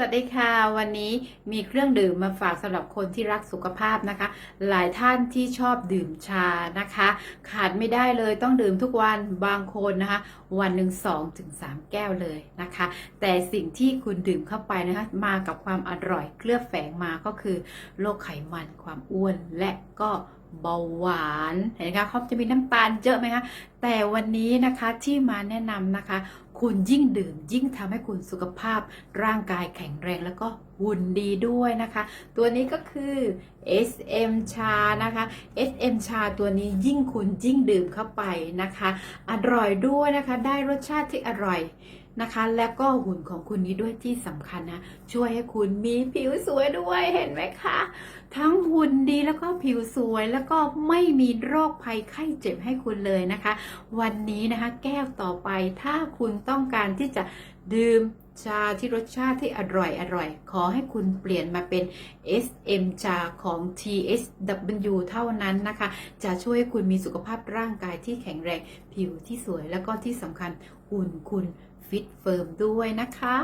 สวัสดีค่ะวันนี้มีเครื่องดื่มมาฝากสำหรับคนที่รักสุขภาพนะคะ หลายท่านที่ชอบดื่มชานะคะ ขาดไม่ได้เลยต้องดื่มทุกวันบางคนนะคะ วันหนึ่งสองถึงสามแก้วเลยนะคะ แต่สิ่งที่คุณดื่มเข้าไปนะคะ มากับความอร่อยเคลือบแฝงมาก็คือโรคไขมันความอ้วนและก็เบาหวานเห็นไหมคะเขาจะมีน้ำตาลเยอะไหมคะแต่วันนี้นะคะที่มาแนะนำนะคะ คุณยิ่งดื่มยิ่งทำให้คุณสุขภาพร่างกายแข็งแรงแล้วก็หุ่นดีด้วยนะคะ ตัวนี้ก็คือ SM ชานะคะ SM ชาตัวนี้ยิ่งคุณยิ่งดื่มเข้าไปนะคะ อร่อยด้วยนะคะ ได้รสชาติที่อร่อยนะคะ แล้วก็หุ่นของคุณนี้ด้วยที่สำคัญนะ ช่วยให้คุณมีผิวสวยด้วยเห็นไหมคะ ทั้ง ดีแล้วก็ผิวสวยแล้วก็ไม่มีโรคภัยไข้เจ็บให้คุณเลยนะคะ วันนี้นะคะแก้วต่อไปถ้าคุณต้องการที่จะดื่มชาที่รสชาติที่อร่อยอร่อย ขอให้คุณเปลี่ยนมาเป็น SM ชาของ TSW เท่านั้นนะคะ จะช่วยให้คุณมีสุขภาพร่างกายที่แข็งแรง ผิวที่สวยแล้วก็ที่สำคัญหุ่นคุณฟิตเฟิร์มด้วยนะคะ